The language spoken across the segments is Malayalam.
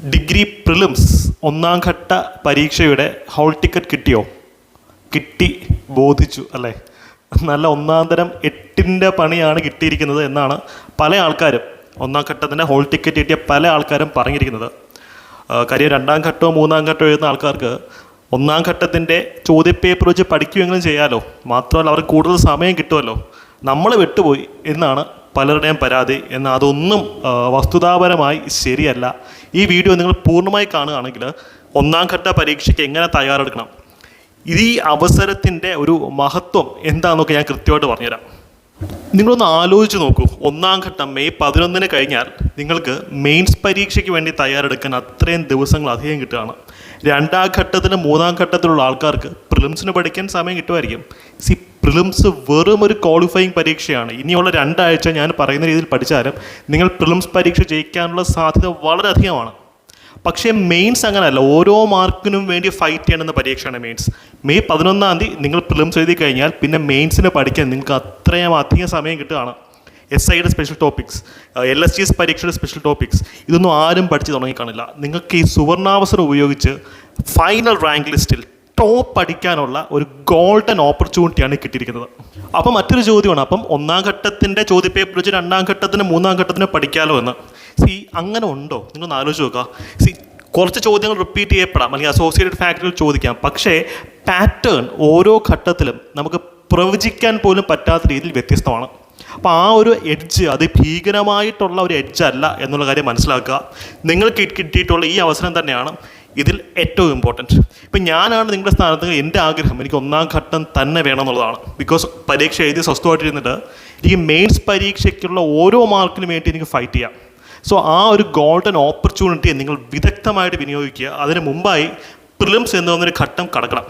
ഡിഗ്രി പ്രിലിംസ് ഒന്നാം ഘട്ട പരീക്ഷയുടെ ഹോൾ ടിക്കറ്റ് കിട്ടിയോ? കിട്ടി ബോധിച്ചു അല്ലേ? നല്ല ഒന്നാം തരം എട്ടിന്റെ പണിയാണ് കിട്ടിയിരിക്കുന്നത് എന്നാണ് പല ആൾക്കാരും ഒന്നാം ഘട്ടത്തിന്റെ ഹോൾ ടിക്കറ്റ് കിട്ടിയ പല ആൾക്കാരും പറഞ്ഞിരിക്കുന്നത്. കാര്യം രണ്ടാം ഘട്ടമോ മൂന്നാം ഘട്ടമോ എഴുതുന്ന ആൾക്കാർക്ക് ഒന്നാം ഘട്ടത്തിന്റെ ചോദ്യപേപ്പർ വെച്ച് പഠിക്കുമെങ്കിലും ചെയ്യാമല്ലോ മാത്രമല്ല അവർക്ക് കൂടുതൽ സമയം കിട്ടുമല്ലോ. നമ്മൾ വിട്ടുപോയി എന്നാണ് പലരുടെയും പരാതി എന്നാൽ അതൊന്നും വസ്തുതാപരമായി ശരിയല്ല. ഈ വീഡിയോ നിങ്ങൾ പൂർണമായി കാണുകയാണെങ്കിൽ ഒന്നാം ഘട്ട പരീക്ഷയ്ക്ക് എങ്ങനെ തയ്യാറെടുക്കണം ഈ അവസരത്തിന്റെ ഒരു മഹത്വം എന്താണെന്നൊക്കെ ഞാൻ കൃത്യമായിട്ട് പറഞ്ഞുതരാം. നിങ്ങളൊന്ന് ആലോചിച്ച് നോക്കൂ. ഒന്നാം ഘട്ടം മെയ് പതിനൊന്നിന് കഴിഞ്ഞാൽ നിങ്ങൾക്ക് മെയിൻസ് പരീക്ഷയ്ക്ക് വേണ്ടി തയ്യാറെടുക്കാൻ അത്രയും ദിവസങ്ങൾ അധികം കിട്ടുകയാണ്. രണ്ടാം ഘട്ടത്തിലും മൂന്നാം ഘട്ടത്തിലുള്ള ആൾക്കാർക്ക് പ്രിലിംസിന് പഠിക്കാൻ സമയം കിട്ടുമായിരിക്കും. സി പ്രിലിംസ് വെറും ഒരു ക്വാളിഫയിങ് പരീക്ഷയാണ്. ഇനിയുള്ള രണ്ടാഴ്ച ഞാൻ പറയുന്ന രീതിയിൽ പഠിച്ചാലും നിങ്ങൾ പ്രിലിംസ് പരീക്ഷ ജയിക്കാനുള്ള സാധ്യത വളരെയധികമാണ്. പക്ഷേ മെയിൻസ് അങ്ങനെയല്ല. ഓരോ മാർക്കിനും വേണ്ടി ഫൈറ്റ് ചെയ്യണമെന്ന പരീക്ഷയാണ് മെയിൻസ്. മെയ് പതിനൊന്നാം തീയതി നിങ്ങൾ പ്രിലിംസ് എഴുതി കഴിഞ്ഞാൽ പിന്നെ മെയിൻസിന് പഠിക്കാൻ നിങ്ങൾക്ക് അത്രയും അധികം സമയം കിട്ടുകയാണ്. എസ് ഐയുടെ special topics L S G S പരീക്ഷയുടെ സ്പെഷ്യൽ ടോപ്പിക്സ് ഇതൊന്നും ആരും പഠിച്ച് തുടങ്ങിക്കാണില്ല. നിങ്ങൾക്ക് ഈ സുവർണാവസരം ഉപയോഗിച്ച് ഫൈനൽ റാങ്ക് ലിസ്റ്റിൽ ടോപ്പ് അടിക്കാനുള്ള ഒരു ഗോൾഡൻ ഓപ്പർച്യൂണിറ്റിയാണ് കിട്ടിയിരിക്കുന്നത്. അപ്പം മറ്റൊരു ചോദ്യമാണ് അപ്പം ഒന്നാം ഘട്ടത്തിന്റെ ചോദ്യപേപ്പർ വെച്ച് രണ്ടാം ഘട്ടത്തിന് മൂന്നാം ഘട്ടത്തിന് പഠിക്കാമല്ലോ എന്ന്. സി അങ്ങനെ ഉണ്ടോ? നിങ്ങളൊന്ന് ആലോചിച്ച് നോക്കുക. സി കുറച്ച് ചോദ്യങ്ങൾ റിപ്പീറ്റ് ചെയ്യപ്പെടാം അല്ലെങ്കിൽ അസോസിയേറ്റഡ് ഫാക്ടറിൽ ചോദിക്കാം. പക്ഷേ പാറ്റേൺ ഓരോ ഘട്ടത്തിലും നമുക്ക് പ്രവചിക്കാൻ പോലും പറ്റാത്ത രീതിയിൽ വ്യത്യസ്തമാണ്. അപ്പോൾ ആ ഒരു എഡ്ജ് അത് ഭീകരമായിട്ടുള്ള ഒരു എഡ്ജ് അല്ല എന്നുള്ള കാര്യം മനസ്സിലാക്കുക. നിങ്ങൾക്ക് കിട്ടിയിട്ടുള്ള ഈ അവസരം തന്നെയാണ് ഇതിൽ ഏറ്റവും ഇമ്പോർട്ടന്റ് ഇപ്പം ഞാനാണ് നിങ്ങളുടെ സ്ഥാനത്ത് എന്റെ ആഗ്രഹം എനിക്ക് ഒന്നാം ഘട്ടം തന്നെ വേണം എന്നുള്ളതാണ് ബിക്കോസ് പരീക്ഷ എഴുതി സ്വസ്ഥമായിട്ടിരുന്നിട്ട് എനിക്ക് മെയിൻസ് പരീക്ഷയ്ക്കുള്ള ഓരോ മാർക്കിനും വേണ്ടി എനിക്ക് ഫൈറ്റ് ചെയ്യാം. സോ ആ ഒരു ഗോൾഡൻ ഓപ്പർച്യൂണിറ്റിയെ നിങ്ങൾ വിദഗ്ധമായിട്ട് വിനിയോഗിക്കുക. അതിന് മുമ്പായി പ്രിലിംസ് എന്ന് പറഞ്ഞൊരു ഘട്ടം കടക്കണം.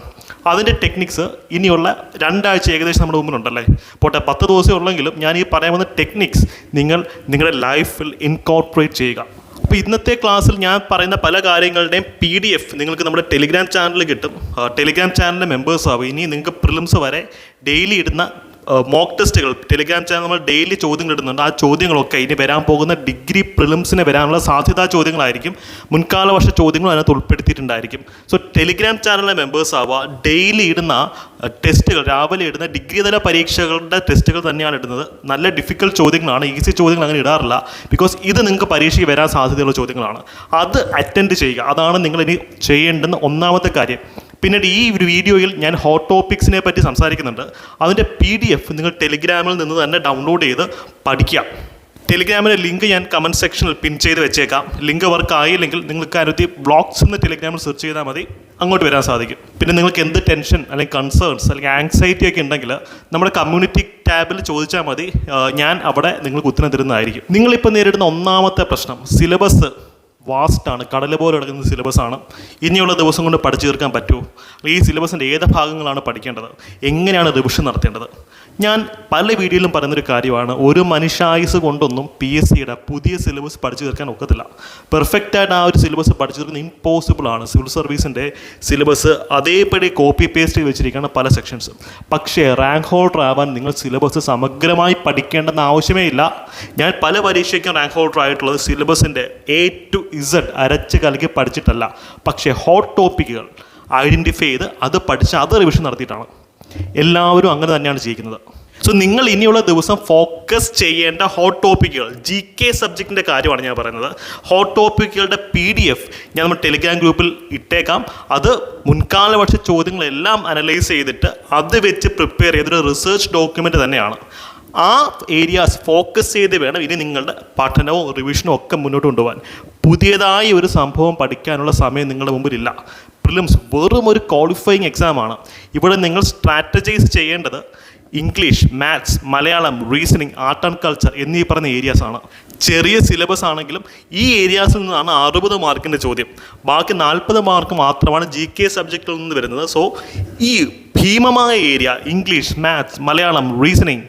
അതിന്റെ ടെക്നിക്സ് ഇനിയുള്ള രണ്ടാഴ്ച ഏകദേശം നമ്മുടെ മുമ്പിലുണ്ടല്ലേ? പോട്ടെ പത്ത് ദിവസമേ ഉള്ളെങ്കിലും ഞാൻ ഈ പറയാൻ ടെക്നിക്സ് നിങ്ങൾ നിങ്ങളുടെ ലൈഫിൽ ഇൻകോർപ്പറേറ്റ് ചെയ്യുക. അപ്പോൾ ഇന്നത്തെ ക്ലാസ്സിൽ ഞാൻ പറയുന്ന പല കാര്യങ്ങളുടെയും പി ഡി എഫ് നിങ്ങൾക്ക് നമ്മുടെ ടെലിഗ്രാം ചാനലിൽ കിട്ടും. ടെലിഗ്രാം ചാനലിലെ മെമ്പേഴ്സ് ആവും. ഇനി നിങ്ങൾക്ക് പ്രിലിംസ് വരെ ഡെയിലി ഇടുന്ന മോക്ക് ടെസ്റ്റുകൾ ടെലിഗ്രാം ചാനൽ നമ്മൾ ഡെയിലി ചോദ്യങ്ങൾ ഇടുന്നുണ്ട്. ആ ചോദ്യങ്ങളൊക്കെ ഇനി വരാൻ പോകുന്ന ഡിഗ്രി പ്രിലിംസിന് വരാനുള്ള സാധ്യതാ ചോദ്യങ്ങളായിരിക്കും. മുൻകാല വർഷ ചോദ്യങ്ങൾ അതിനകത്ത് ഉൾപ്പെടുത്തിയിട്ടുണ്ടായിരിക്കും. സോ ടെലിഗ്രാം ചാനലിലെ മെമ്പേഴ്സ് ആവുക ഡെയിലി ഇടുന്ന ടെസ്റ്റുകൾ രാവിലെ ഇടുന്ന ഡിഗ്രി തല പരീക്ഷകളുടെ ടെസ്റ്റുകൾ തന്നെയാണ് ഇടുന്നത്. നല്ല ഡിഫിക്കൽട്ട് ചോദ്യങ്ങളാണ്. ഈസി ചോദ്യങ്ങൾ അങ്ങനെ ഇടാറില്ല. ബിക്കോസ് ഇത് നിങ്ങൾക്ക് പരീക്ഷയ്ക്ക് വരാൻ സാധ്യതയുള്ള ചോദ്യങ്ങളാണ്. അത് അറ്റൻഡ് ചെയ്യുക. അതാണ് നിങ്ങൾ ഇനി ചെയ്യേണ്ടുന്ന ഒന്നാമത്തെ കാര്യം. പിന്നീട് ഈ ഒരു വീഡിയോയിൽ ഞാൻ ഹോട്ട് ടോപ്പിക്സിനെ പറ്റി സംസാരിക്കുന്നുണ്ട്. അതിന്റെ പി ഡി എഫ് നിങ്ങൾ ടെലിഗ്രാമിൽ നിന്ന് തന്നെ ഡൗൺലോഡ് ചെയ്ത് പഠിക്കുക ടെലിഗ്രാമിലെ ലിങ്ക് ഞാൻ കമന്റ് സെക്ഷനിൽ പിൻ ചെയ്ത് വെച്ചേക്കാം. ലിങ്ക് വർക്ക് ആയില്ലെങ്കിൽ നിങ്ങൾക്ക് അനുത്തി ബ്ലോഗ്സ് എന്ന് ടെലിഗ്രാമിൽ സെർച്ച് ചെയ്താൽ മതി. അങ്ങോട്ട് വരാൻ സാധിക്കും. പിന്നെ നിങ്ങൾക്ക് എന്ത് ടെൻഷൻ അല്ലെങ്കിൽ കൺസേൺസ് അല്ലെങ്കിൽ ആങ്സൈറ്റി ഒക്കെ ഉണ്ടെങ്കിൽ നമ്മുടെ കമ്മ്യൂണിറ്റി ടാബിൽ ചോദിച്ചാൽ മതി. ഞാൻ അവിടെ നിങ്ങൾക്ക് ഉത്തരം തരുന്നതായിരിക്കും. നിങ്ങളിപ്പോൾ നേരിടുന്ന ഒന്നാമത്തെ പ്രശ്നം സിലബസ് വാസ്റ്റാണ് കടൽ പോലെ കിടക്കുന്ന സിലബസാണ് ഇനിയുള്ള ദിവസം കൊണ്ട് പഠിച്ചു തീർക്കാൻ പറ്റുമോ? ഈ സിലബസിന്റെ ഏത് ഭാഗങ്ങളാണ് പഠിക്കേണ്ടത്? എങ്ങനെയാണ് റിവിഷൻ നടത്തേണ്ടത്? ഞാൻ പല വീഡിയോയിലും പറയുന്നൊരു കാര്യമാണ് ഒരു മനുഷ്യായുസ് കൊണ്ടൊന്നും പി എസ് സിയുടെ പുതിയ സിലബസ് പഠിച്ചു തീർക്കാൻ ഒക്കത്തില്ല. പെർഫെക്റ്റായിട്ട് ആ ഒരു സിലബസ് പഠിച്ചു തീർക്കുന്നത് ഇമ്പോസിബിൾ ആണ്. സിവിൽ സർവീസിന്റെ സിലബസ് അതേപടി കോപ്പി പേസ്റ്റ് വെച്ചിരിക്കുകയാണ് പല സെക്ഷൻസും പക്ഷേ റാങ്ക് ഹോൾഡർ ആവാൻ നിങ്ങൾ സിലബസ് സമഗ്രമായി പഠിക്കേണ്ടെന്ന് ആവശ്യമേ ഇല്ല. ഞാൻ പല പരീക്ഷയ്ക്കും റാങ്ക് ഹോൾഡർ ആയിട്ടുള്ളത് സിലബസിന്റെ എ ടു ഇസഡ് അരച്ച് കലക്കി പഠിച്ചിട്ടല്ല. പക്ഷേ ഹോട്ട് ടോപ്പിക്കുകൾ ഐഡന്റിഫൈ ചെയ്ത് അത് പഠിച്ച് അത് റിവിഷൻ നടത്തിയിട്ടാണ്. എല്ലാവരും അങ്ങനെ തന്നെയാണ് ചെയ്യുന്നത് സോ നിങ്ങൾ ഇനിയുള്ള ദിവസം ഫോക്കസ് ചെയ്യേണ്ട ഹോട്ട് ടോപ്പിക്കുകൾ ജി കെ സബ്ജക്റ്റിന്റെ കാര്യമാണ് ഞാൻ പറയുന്നത്. ഹോട്ട് ടോപ്പിക്കുകളുടെ പി ഡി എഫ് ഞാൻ നമ്മുടെ ടെലിഗ്രാം ഗ്രൂപ്പിൽ ഇട്ടേക്കാം. അത് മുൻകാല വർഷ ചോദ്യങ്ങളെല്ലാം അനലൈസ് ചെയ്തിട്ട് അത് വെച്ച് പ്രിപ്പയർ ചെയ്തൊരു റിസർച്ച് ഡോക്യുമെന്റ് തന്നെയാണ്. ആ ഏരിയാസ് ഫോക്കസ് ചെയ്ത് വേണം ഇനി നിങ്ങളുടെ പഠനവും റിവിഷനും ഒക്കെ മുന്നോട്ട് കൊണ്ടുപോകാൻ. പുതിയതായി ഒരു സംഭവം പഠിക്കാനുള്ള സമയം നിങ്ങളുടെ മുമ്പിലില്ല. പ്രിലിംസ് വെറും ഒരു ക്വാളിഫയിങ് എക്സാമാണ് ഇവിടെ നിങ്ങൾ സ്ട്രാറ്റജൈസ് ചെയ്യേണ്ടത് English maths Malayalam reasoning art and culture എന്നീ പറഞ്ഞ ഏരിയാസ് ആണ്. ചെറിയ സിലബസ് ആണെങ്കിലും ഈ ഏരിയാസിൽ നിന്നാണ് അറുപത് മാർക്കിന്റെ ചോദ്യം. ബാക്കി നാൽപ്പത് മാർക്ക് മാത്രമാണ് ജി കെ സബ്ജക്റ്റിൽ നിന്ന് വരുന്നത്. സോ ഈ ഭീമമായ area English maths Malayalam reasoning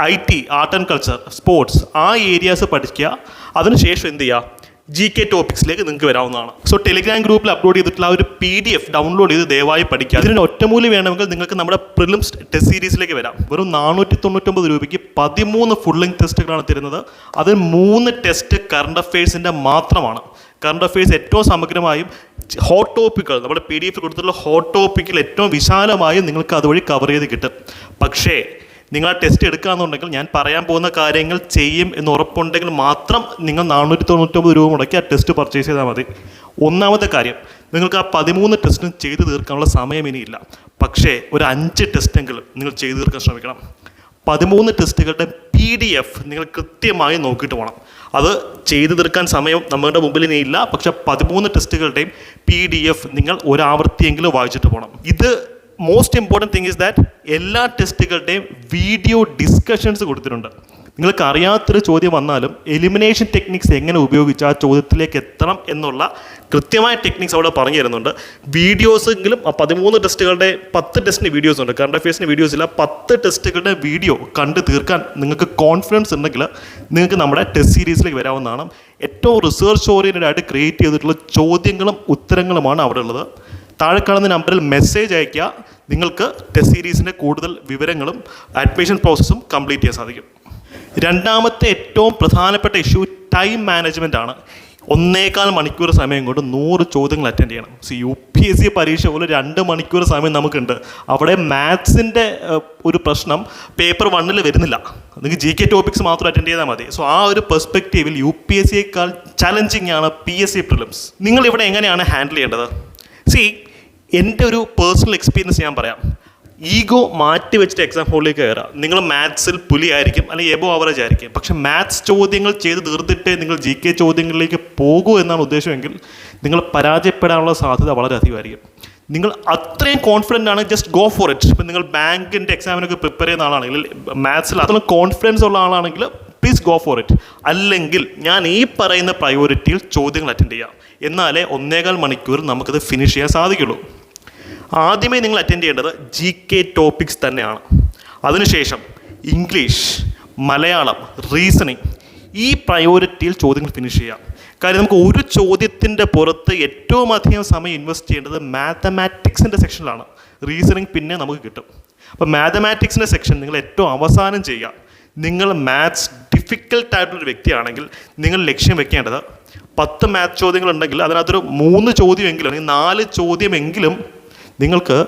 I T art and culture sports ആ ഏരിയാസ് പഠിക്കുക. അതിനുശേഷം എന്ത് ചെയ്യുക? ജി കെ ടോപ്പിക്സിലേക്ക് നിങ്ങൾക്ക് വരാവുന്നതാണ്. സോ ടെലിഗ്രാം ഗ്രൂപ്പിൽ അപ്ലോഡ് ചെയ്തിട്ടുള്ള ആ ഒരു പി ഡി എഫ് ഡൗൺലോഡ് ചെയ്ത് ദയവായി പഠിക്കുക. ഇതിന് ഒറ്റമൂലി വേണമെങ്കിൽ നിങ്ങൾക്ക് നമ്മുടെ പ്രിലിംസ് ടെസ്റ്റ് സീരീസിലേക്ക് വരാം. വെറും നാനൂറ്റി തൊണ്ണൂറ്റൊമ്പത് രൂപയ്ക്ക് പതിമൂന്ന് ഫുൾ ലെങ്ത് ടെസ്റ്റുകളാണ് തരുന്നത്. അതിൽ മൂന്ന് ടെസ്റ്റ് കറണ്ട് അഫയേഴ്സിന്റെ മാത്രമാണ്. കറണ്ട് അഫയേഴ്സ് ഏറ്റവും സമഗ്രമായും ഹോട്ട് ടോപ്പിക്കുകൾ നമ്മുടെ പി ഡി എഫ് കൊടുത്തിട്ടുള്ള ഹോട്ട് ടോപ്പിക്കിൽ ഏറ്റവും വിശാലമായും നിങ്ങൾക്ക് അതുവഴി കവർ ചെയ്ത് കിട്ടും. പക്ഷേ നിങ്ങൾ ആ ടെസ്റ്റ് എടുക്കുകയെന്നുണ്ടെങ്കിൽ ഞാൻ പറയാൻ പോകുന്ന കാര്യങ്ങൾ ചെയ്യും എന്ന് ഉറപ്പുണ്ടെങ്കിൽ മാത്രം നിങ്ങൾ നാനൂറ്റി തൊണ്ണൂറ്റൊമ്പത് രൂപ മുടക്കി ആ ടെസ്റ്റ് പർച്ചേസ് ചെയ്താൽ മതി. ഒന്നാമത്തെ കാര്യം നിങ്ങൾക്ക് ആ പതിമൂന്ന് ടെസ്റ്റും ചെയ്തു തീർക്കാനുള്ള സമയം ഇനിയില്ല. പക്ഷേ ഒരു അഞ്ച് ടെസ്റ്റെങ്കിലും നിങ്ങൾ ചെയ്തു തീർക്കാൻ ശ്രമിക്കണം. പതിമൂന്ന് ടെസ്റ്റുകളുടെ പി ഡി എഫ് നിങ്ങൾ കൃത്യമായി നോക്കിയിട്ട് പോകണം. അത് ചെയ്തു തീർക്കാൻ സമയം നമ്മുടെ മുമ്പിൽ ഇനിയില്ല. പക്ഷേ പതിമൂന്ന് ടെസ്റ്റുകളുടെയും പി ഡി എഫ് നിങ്ങൾ ഒരാവർത്തിയെങ്കിലും വായിച്ചിട്ട് പോകണം. ഇത് most important thing is that എല്ലാ ടെസ്റ്റുകളുടെയും വീഡിയോ ഡിസ്കഷൻസ് കൊടുത്തിട്ടുണ്ട്. നിങ്ങൾക്ക് അറിയാത്തൊരു ചോദ്യം വന്നാലും എലിമിനേഷൻ ടെക്നിക്സ് എങ്ങനെ ഉപയോഗിച്ച് ആ ചോദ്യത്തിലേക്ക് എത്തണം എന്നുള്ള കൃത്യമായ ടെക്നിക്സ് അവിടെ പറഞ്ഞു തരുന്നുണ്ട്. വീഡിയോസെങ്കിലും ആ പതിമൂന്ന് ടെസ്റ്റുകളുടെ പത്ത് ടെസ്റ്റിന് വീഡിയോസ് ഉണ്ട്. കറണ്ട് അഫയേഴ്സിന് വീഡിയോസ് ഇല്ല. പത്ത് ടെസ്റ്റുകളുടെ വീഡിയോ കണ്ട് തീർക്കാൻ നിങ്ങൾക്ക് കോൺഫിഡൻസ് ഉണ്ടെങ്കിൽ നിങ്ങൾക്ക് നമ്മുടെ ടെസ്റ്റ് സീരീസിലേക്ക് വരാവുന്നതാണ്. ഏറ്റവും റിസർച്ച് ഓറിയന്റഡ് ആയിട്ട് ക്രിയേറ്റ് ചെയ്തിട്ടുള്ള ചോദ്യങ്ങളും ഉത്തരങ്ങളുമാണ് അവിടെ ഉള്ളത്. താഴെ കാണുന്ന നമ്പറിൽ മെസ്സേജ് അയയ്ക്കുക. നിങ്ങൾക്ക് ടെസ്റ്റ് സീരീസിന്റെ കൂടുതൽ വിവരങ്ങളും അഡ്മിഷൻ പ്രോസസ്സും കംപ്ലീറ്റ് ചെയ്യാൻ സാധിക്കും. രണ്ടാമത്തെ ഏറ്റവും പ്രധാനപ്പെട്ട ഇഷ്യൂ ടൈം മാനേജ്മെന്റ് ആണ്. ഒന്നേകാൽ മണിക്കൂർ സമയം കൊണ്ട് നൂറ് ചോദ്യങ്ങൾ അറ്റൻഡ് ചെയ്യണം. C U P S C പരീക്ഷ പോലെ രണ്ട് മണിക്കൂർ സമയം നമുക്കുണ്ട്. അവിടെ മാത്സിന്റെ ഒരു പ്രശ്നം പേപ്പർ വണ്ണിൽ വരുന്നില്ല. നിങ്ങൾക്ക് ജി കെ ടോപ്പിക്സ് മാത്രം അറ്റൻഡ് ചെയ്താൽ മതി. സോ ആ ഒരു പെർസ്പെക്റ്റീവിൽ യു പി എസ് സിയേക്കാൾ ചലഞ്ചിങ് ആണ് പി എസ് സി പ്രിലിംസ് നിങ്ങൾ ഇവിടെ എങ്ങനെയാണ് ഹാൻഡിൽ ചെയ്യേണ്ടത്? സി എന്റെ ഒരു പേഴ്സണൽ എക്സ്പീരിയൻസ് ഞാൻ പറയാം. ഈഗോ മാറ്റി വെച്ചിട്ട് എക്സാം ഹോളിലേക്ക് കയറുക. നിങ്ങൾ മാത്സിൽ പുലിയായിരിക്കും അല്ലെങ്കിൽ എബോ ആവറേജ് ആയിരിക്കും. പക്ഷേ മാത്സ് ചോദ്യങ്ങൾ ചെയ്ത് തീർത്തിട്ടേ നിങ്ങൾ ജി കെ ചോദ്യങ്ങളിലേക്ക് പോകൂ എന്നാണ് ഉദ്ദേശമെങ്കിൽ നിങ്ങൾ പരാജയപ്പെടാനുള്ള സാധ്യത വളരെ അധികമായിരിക്കും. നിങ്ങൾ അത്രയും കോൺഫിഡന്റ് ആണ് ജസ്റ്റ് ഗോ ഫോർ ഇറ്റ് ഇപ്പം നിങ്ങൾ ബാങ്കിന്റെ എക്സാമിനൊക്കെ പ്രിപ്പയർ ചെയ്യുന്ന ആളാണെങ്കിൽ മാത്സിൽ അത്ര കോൺഫിഡൻസ് ഉള്ള ആളാണെങ്കിൽ പ്ലീസ് ഗോ ഫോർ ഇറ്റ് അല്ലെങ്കിൽ ഞാൻ ഈ പറയുന്ന പ്രയോറിറ്റിയിൽ ചോദ്യങ്ങൾ അറ്റൻഡ് ചെയ്യാം. എന്നാലേ ഒന്നേകാൽ മണിക്കൂർ നമുക്കത് ഫിനിഷ് ചെയ്യാൻ സാധിക്കുള്ളൂ. ആദ്യമേ നിങ്ങൾ അറ്റൻഡ് ചെയ്യേണ്ടത് ജി കെ ടോപ്പിക്സ് തന്നെയാണ്. അതിനുശേഷം ഇംഗ്ലീഷ് മലയാളം റീസണിങ് ഈ പ്രയോറിറ്റിയിൽ ചോദ്യങ്ങൾ ഫിനിഷ് ചെയ്യാം. കാര്യം നമുക്ക് ഒരു ചോദ്യത്തിന്റെ പുറത്ത് ഏറ്റവും അധികം സമയം ഇൻവെസ്റ്റ് ചെയ്യേണ്ടത് മാത്തമാറ്റിക്സിന്റെ സെക്ഷനിലാണ് റീസണിങ് പിന്നെ നമുക്ക് കിട്ടും. അപ്പോൾ മാത്തമാറ്റിക്സിന്റെ സെക്ഷൻ നിങ്ങൾ ഏറ്റവും അവസാനം ചെയ്യുക. നിങ്ങൾ മാത്സ് ഡിഫിക്കൽട്ടായിട്ടുള്ളൊരു വ്യക്തിയാണെങ്കിൽ നിങ്ങൾ ലക്ഷ്യം വെക്കേണ്ടത് പത്ത് മാത്സ് ചോദ്യങ്ങളുണ്ടെങ്കിൽ അതിനകത്തൊരു മൂന്ന് ചോദ്യമെങ്കിലും അല്ലെങ്കിൽ നാല് ചോദ്യമെങ്കിലും നിങ്ങൾക്ക്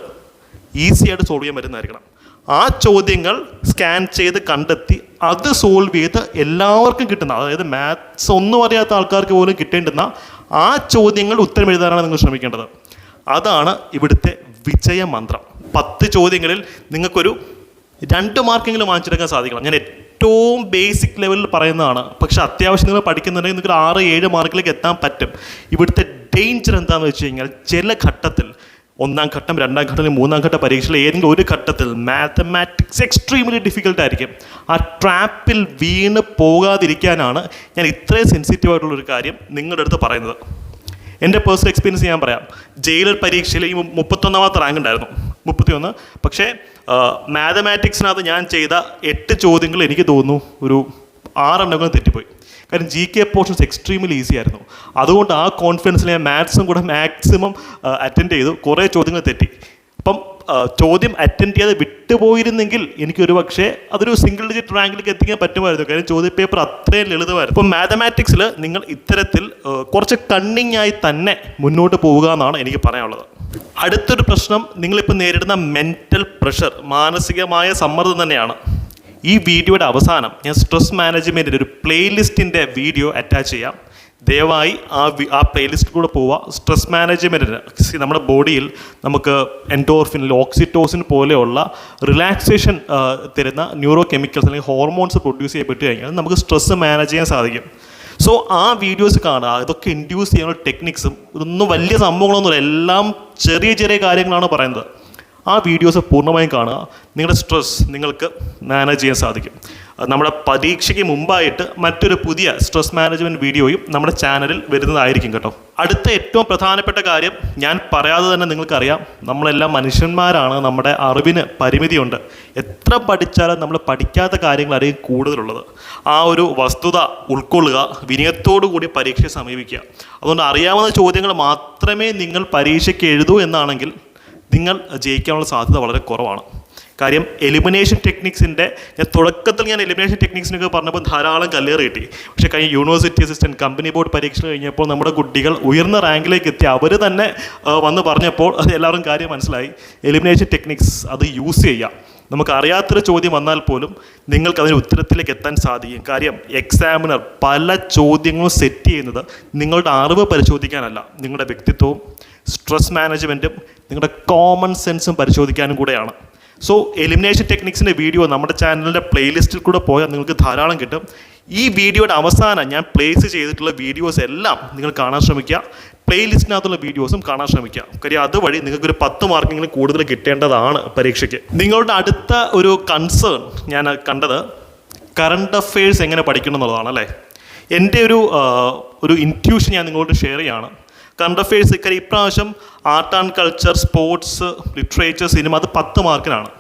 ഈസി ആയിട്ട് സോൾവ് ചെയ്യാൻ പറ്റുന്നതായിരിക്കണം. ആ ചോദ്യങ്ങൾ സ്കാൻ ചെയ്ത് കണ്ടെത്തി അത് സോൾവ് ചെയ്ത് എല്ലാവർക്കും കിട്ടുന്ന അതായത് മാത്സ് ഒന്നും അറിയാത്ത ആൾക്കാർക്ക് പോലും കിട്ടേണ്ടുന്ന ആ ചോദ്യങ്ങൾ ഉത്തരം എഴുതാനാണ് നിങ്ങൾ ശ്രമിക്കേണ്ടത്. അതാണ് ഇവിടുത്തെ വിജയമന്ത്രം പത്ത് ചോദ്യങ്ങളിൽ നിങ്ങൾക്കൊരു രണ്ട് മാർക്കെങ്കിലും വാങ്ങിച്ചെടുക്കാൻ സാധിക്കണം. ഞാൻ ഏറ്റവും ബേസിക് ലെവലിൽ പറയുന്നതാണ്. പക്ഷെ അത്യാവശ്യം നിങ്ങൾ പഠിക്കുന്നുണ്ടെങ്കിൽ നിങ്ങൾക്ക് ആറ് ഏഴ് മാർക്കിലേക്ക് എത്താൻ പറ്റും. ഇവിടുത്തെ ഡേഞ്ചർ എന്താണെന്ന് വെച്ച് കഴിഞ്ഞാൽ ചില ഘട്ടത്തിൽ ഒന്നാം ഘട്ടം രണ്ടാം ഘട്ടം മൂന്നാം ഘട്ട പരീക്ഷയിൽ ഏതെങ്കിലും ഒരു ഘട്ടത്തിൽ മാത്തമാറ്റിക്സ് എക്സ്ട്രീംലി ഡിഫിക്കൽട്ട് ആയിരിക്കും. ആ ട്രാപ്പിൽ വീണ് പോകാതിരിക്കാനാണ് ഞാൻ ഇത്രയും സെൻസിറ്റീവ് ആയിട്ടുള്ള ഒരു കാര്യം നിങ്ങളുടെ അടുത്ത് പറയുന്നത്. എന്റെ പേഴ്സണൽ എക്സ്പീരിയൻസ് ഞാൻ പറയാം. ജയിലർ പരീക്ഷയിൽ ഈ മുപ്പത്തൊന്നാമത്തെ റാങ്ക് ഉണ്ടായിരുന്നു. മുപ്പത്തിയൊന്ന്. പക്ഷേ മാത്തമാറ്റിക്സിനകത്ത് ഞാൻ ചെയ്ത എട്ട് ചോദ്യങ്ങൾ എനിക്ക് തോന്നുന്നു ഒരു ആറെണ്ണമെങ്കിലും തെറ്റിപ്പോയി. കാര്യം G K portions extremely easy ആയിരുന്നു. അതുകൊണ്ട് ആ കോൺഫിഡൻസിൽ ഞാൻ മാത്സും കൂടെ മാക്സിമം അറ്റൻഡ് ചെയ്തു. കുറേ ചോദ്യങ്ങൾ തെറ്റി. അപ്പം ചോദ്യം അറ്റൻഡ് ചെയ്യാതെ വിട്ടുപോയിരുന്നെങ്കിൽ എനിക്കൊരു പക്ഷേ അതൊരു സിംഗിൾ ഡിജിറ്റ് റാങ്കിലേക്ക് എത്തിക്കാൻ പറ്റുമായിരുന്നു. കാര്യം ചോദ്യ പേപ്പർ അത്രയും ലളിതമായിരുന്നു. അപ്പം മാത്തമാറ്റിക്സിൽ നിങ്ങൾ ഇത്തരത്തിൽ കുറച്ച് കണ്ണിങ് ആയി തന്നെ മുന്നോട്ട് പോവുക എന്നാണ് എനിക്ക് പറയാനുള്ളത്. അടുത്തൊരു പ്രശ്നം നിങ്ങളിപ്പോൾ നേരിടുന്ന മെന്റൽ പ്രഷർ മാനസികമായ സമ്മർദ്ദം തന്നെയാണ്. ഈ വീഡിയോയുടെ അവസാനം ഞാൻ സ്ട്രെസ് മാനേജ്മെന്റിന്റെ ഒരു പ്ലേലിസ്റ്റിന്റെ വീഡിയോ അറ്റാച്ച് ചെയ്യാം. ദയവായി ആ ആ പ്ലേലിസ്റ്റ് കൂടെ പോവുക. സ്ട്രെസ് മാനേജ്മെന്റിന് നമ്മുടെ ബോഡിയിൽ നമുക്ക് എൻഡോർഫിൻ ഓക്സിറ്റോസിൻ പോലെയുള്ള റിലാക്സേഷൻ തരുന്ന ന്യൂറോ കെമിക്കൽസ് അല്ലെങ്കിൽ ഹോർമോൺസ് പ്രൊഡ്യൂസ് ചെയ്യപ്പെട്ട് കഴിഞ്ഞാൽ നമുക്ക് സ്ട്രെസ് മാനേജ് ചെയ്യാൻ സാധിക്കും. സോ ആ വീഡിയോസ് കാണുക. ഇതൊക്കെ ഇൻഡ്യൂസ് ചെയ്യാനുള്ള ടെക്നിക്സും ഇതൊന്നും വലിയ സംഭവങ്ങളൊന്നുമില്ല. എല്ലാം ചെറിയ ചെറിയ കാര്യങ്ങളാണ് പറയുന്നത്. ആ വീഡിയോസ് പൂർണമായും കാണുക. നിങ്ങളുടെ സ്ട്രെസ് നിങ്ങൾക്ക് മാനേജ് ചെയ്യാൻ സാധിക്കും. നമ്മുടെ പരീക്ഷയ്ക്ക് മുമ്പായിട്ട് മറ്റൊരു പുതിയ സ്ട്രെസ് മാനേജ്മെന്റ് വീഡിയോയും നമ്മുടെ ചാനലിൽ വരുന്നതായിരിക്കും കേട്ടോ. അടുത്ത ഏറ്റവും പ്രധാനപ്പെട്ട കാര്യം ഞാൻ പറയാതെ തന്നെ നിങ്ങൾക്കറിയാം. നമ്മളെല്ലാം മനുഷ്യന്മാരാണ്. നമ്മുടെ അറിവിന് പരിമിതിയുണ്ട്. എത്ര പഠിച്ചാലും നമ്മൾ പഠിക്കാത്ത കാര്യങ്ങളായിരിക്കും കൂടുതലുള്ളത്. ആ ഒരു വസ്തുത ഉൾക്കൊള്ളുക വിനയത്തോടു കൂടി പരീക്ഷയെ സമീപിക്കുക. അതുകൊണ്ട് അറിയാവുന്ന ചോദ്യങ്ങൾ മാത്രമേ നിങ്ങൾ പരീക്ഷയ്ക്ക് എഴുതൂ എന്നാണെങ്കിൽ നിങ്ങൾ ജയിക്കാനുള്ള സാധ്യത വളരെ കുറവാണ്. കാര്യം എലിമിനേഷൻ ടെക്നിക്സിന്റെ ഞാൻ തുടക്കത്തിൽ ഞാൻ എലിമിനേഷൻ ടെക്നിക്സിനൊക്കെ പറഞ്ഞപ്പോൾ ധാരാളം കല്ലേറ് കിട്ടി. പക്ഷേ കഴിഞ്ഞ യൂണിവേഴ്സിറ്റി അസിസ്റ്റന്റ് കമ്പനി ബോർഡ് പരീക്ഷ കഴിഞ്ഞപ്പോൾ നമ്മുടെ കുട്ടികൾ ഉയർന്ന റാങ്കിലേക്ക് എത്തി. അവർ തന്നെ വന്ന് പറഞ്ഞപ്പോൾ അത് എല്ലാവരും കാര്യം മനസ്സിലായി. എലിമിനേഷൻ ടെക്നിക്സ് അത് യൂസ് ചെയ്യാം. നമുക്ക് അറിയാത്തൊരു ചോദ്യം വന്നാൽ പോലും നിങ്ങൾക്ക് അതിന് ഉത്തരത്തിലേക്ക് എത്താൻ സാധിക്കും. കാര്യം എക്സാമിനർ പല ചോദ്യങ്ങളും സെറ്റ് ചെയ്യുന്നത് നിങ്ങളുടെ അറിവ് പരിശോധിക്കാനല്ല നിങ്ങളുടെ വ്യക്തിത്വവും സ്ട്രെസ് മാനേജ്മെന്റും നിങ്ങളുടെ കോമൺ സെൻസും പരിശോധിക്കാനും കൂടെയാണ്. സോ എലിമിനേഷൻ ടെക്നിക്സിന്റെ വീഡിയോ നമ്മുടെ ചാനലിന്റെ പ്ലേലിസ്റ്റിൽ കൂടെ പോയാൽ നിങ്ങൾക്ക് ധാരാളം കിട്ടും. ഈ വീഡിയോയുടെ അവസാനം ഞാൻ പ്ലേസ് ചെയ്തിട്ടുള്ള വീഡിയോസ് എല്ലാം നിങ്ങൾ കാണാൻ ശ്രമിക്കുക. പ്ലേലിസ്റ്റിനകത്തുള്ള വീഡിയോസും കാണാൻ ശ്രമിക്കുക കാര്യം അതുവഴി നിങ്ങൾക്ക് ഒരു പത്ത് മാർക്കെങ്കിലും കൂടുതൽ കിട്ടേണ്ടതാണ് പരീക്ഷയ്ക്ക്. നിങ്ങളുടെ അടുത്ത ഒരു കൺസേൺ ഞാൻ കണ്ടത് കറണ്ട് അഫയേഴ്സ് എങ്ങനെ പഠിക്കണം എന്നുള്ളതാണ് അല്ലേ? എന്റെ ഒരു ഒരു ഇന്റ്യൂഷൻ ഞാൻ നിങ്ങളോട് ഷെയർ ചെയ്യാണ്. കറണ്ട് അഫയേഴ്സ് കാര്യം ഇപ്രാവശ്യം art and culture sports literature cinema അത് പത്ത് മാർക്കിനാണ്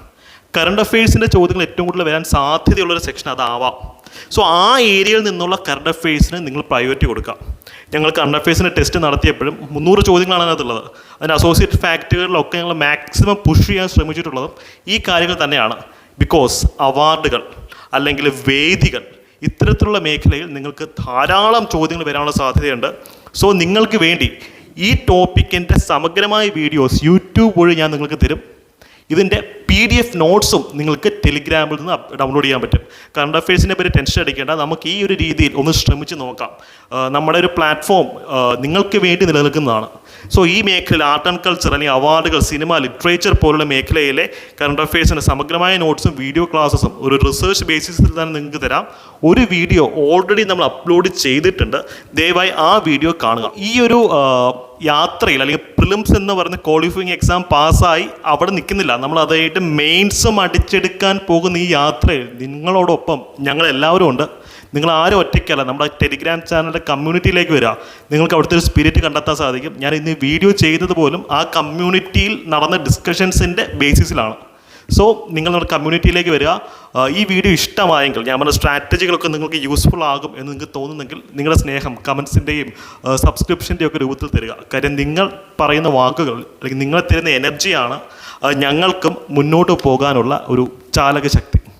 കറണ്ട് അഫയേഴ്സിന്റെ ചോദ്യങ്ങൾ ഏറ്റവും കൂടുതൽ വരാൻ സാധ്യതയുള്ളൊരു സെക്ഷൻ അതാവാം. സോ ആ ഏരിയയിൽ നിന്നുള്ള കറണ്ട് അഫയേഴ്സിന് നിങ്ങൾ പ്രയോറിറ്റി കൊടുക്കുക ഞങ്ങൾ കറണ്ട് അഫയേഴ്സിന്റെ ടെസ്റ്റ് നടത്തിയപ്പോഴും മുന്നൂറ് ചോദ്യങ്ങളാണ് അതിനകത്തുള്ളത്. അതിന് അസോസിയേറ്റ് ഫാക്ടറികളിലൊക്കെ ഞങ്ങൾ മാക്സിമം പുഷ് ചെയ്യാൻ ശ്രമിച്ചിട്ടുള്ളതും ഈ കാര്യങ്ങൾ തന്നെയാണ്. ബിക്കോസ് അവാർഡുകൾ അല്ലെങ്കിൽ വേദികൾ ഇത്തരത്തിലുള്ള മേഖലയിൽ നിങ്ങൾക്ക് ധാരാളം ചോദ്യങ്ങൾ വരാനുള്ള സാധ്യതയുണ്ട്. സോ നിങ്ങൾക്ക് വേണ്ടി ഈ ടോപ്പിക്കിന്റെ സമഗ്രമായ വീഡിയോസ് യൂട്യൂബ് വഴി ഞാൻ നിങ്ങൾക്ക് തരും. ഇതിന്റെ പി ഡി എഫ് നോട്ട്സും നിങ്ങൾക്ക് ടെലിഗ്രാമിൽ നിന്ന് ഡൗൺലോഡ് ചെയ്യാൻ പറ്റും. കറണ്ട് അഫയേഴ്സിനെ പറ്റി ടെൻഷൻ അടിക്കേണ്ട. നമുക്ക് ഈ ഒരു രീതിയിൽ ഒന്ന് ശ്രമിച്ച് നോക്കാം. നമ്മുടെ ഒരു പ്ലാറ്റ്ഫോം നിങ്ങൾക്ക് വേണ്ടി നിലനിൽക്കുന്നതാണ്. സോ ഈ മേഖലയിൽ ആർട്ട് ആൻഡ് കൾച്ചർ അല്ലെങ്കിൽ അവാർഡുകൾ സിനിമ ലിറ്ററേച്ചർ പോലുള്ള മേഖലയിലെ കറണ്ട് അഫയേഴ്സിന്റെ സമഗ്രമായ നോട്ട്സും വീഡിയോ ക്ലാസ്സസും ഒരു റിസർച്ച് ബേസിസിൽ തന്നെ നിങ്ങൾക്ക് തരാം. ഒരു വീഡിയോ ഓൾറെഡി നമ്മൾ അപ്ലോഡ് ചെയ്തിട്ടുണ്ട്. ദയവായി ആ വീഡിയോ കാണുക. ഈ ഒരു യാത്രയിൽ അല്ലെങ്കിൽ പ്രിലിംസ് എന്ന് പറയുന്ന ക്വാളിഫയിങ് എക്സാം പാസ്സായി അവിടെ നിൽക്കുന്നില്ല. നമ്മൾ അതായിട്ട് മെയിൻസും അടിച്ചെടുക്കാൻ പോകുന്ന ഈ യാത്രയിൽ നിങ്ങളോടൊപ്പം ഞങ്ങളെല്ലാവരും ഉണ്ട്. നിങ്ങൾ ആരും ഒറ്റയ്ക്കല്ല. നമ്മുടെ ടെലിഗ്രാം ചാനലിന്റെ കമ്മ്യൂണിറ്റിയിലേക്ക് വരിക നിങ്ങൾക്ക് അവിടുത്തെ ഒരു സ്പിരിറ്റ് കണ്ടെത്താൻ സാധിക്കും. ഞാൻ ഇന്ന് വീഡിയോ ചെയ്തത് പോലും ആ കമ്മ്യൂണിറ്റിയിൽ നടന്ന ഡിസ്കഷൻസിന്റെ ബേസിസിലാണ് സോ നിങ്ങൾ നമ്മുടെ കമ്മ്യൂണിറ്റിയിലേക്ക് വരിക. ഈ വീഡിയോ ഇഷ്ടമായെങ്കിൽ ഞാൻ പറഞ്ഞ സ്ട്രാറ്റജികളൊക്കെ നിങ്ങൾക്ക് യൂസ്ഫുൾ ആകും എന്ന് നിങ്ങൾക്ക് തോന്നുന്നെങ്കിൽ നിങ്ങളുടെ സ്നേഹം കമൻസിന്റെയും സബ്സ്ക്രിപ്ഷന്റെയും ഒക്കെ രൂപത്തിൽ തരിക. കാര്യം നിങ്ങൾ പറയുന്ന വാക്കുകൾ അല്ലെങ്കിൽ നിങ്ങൾ തരുന്ന എനർജിയാണ് ഞങ്ങൾക്കും മുന്നോട്ട് പോകാനുള്ള ഒരു ചാലക ശക്തി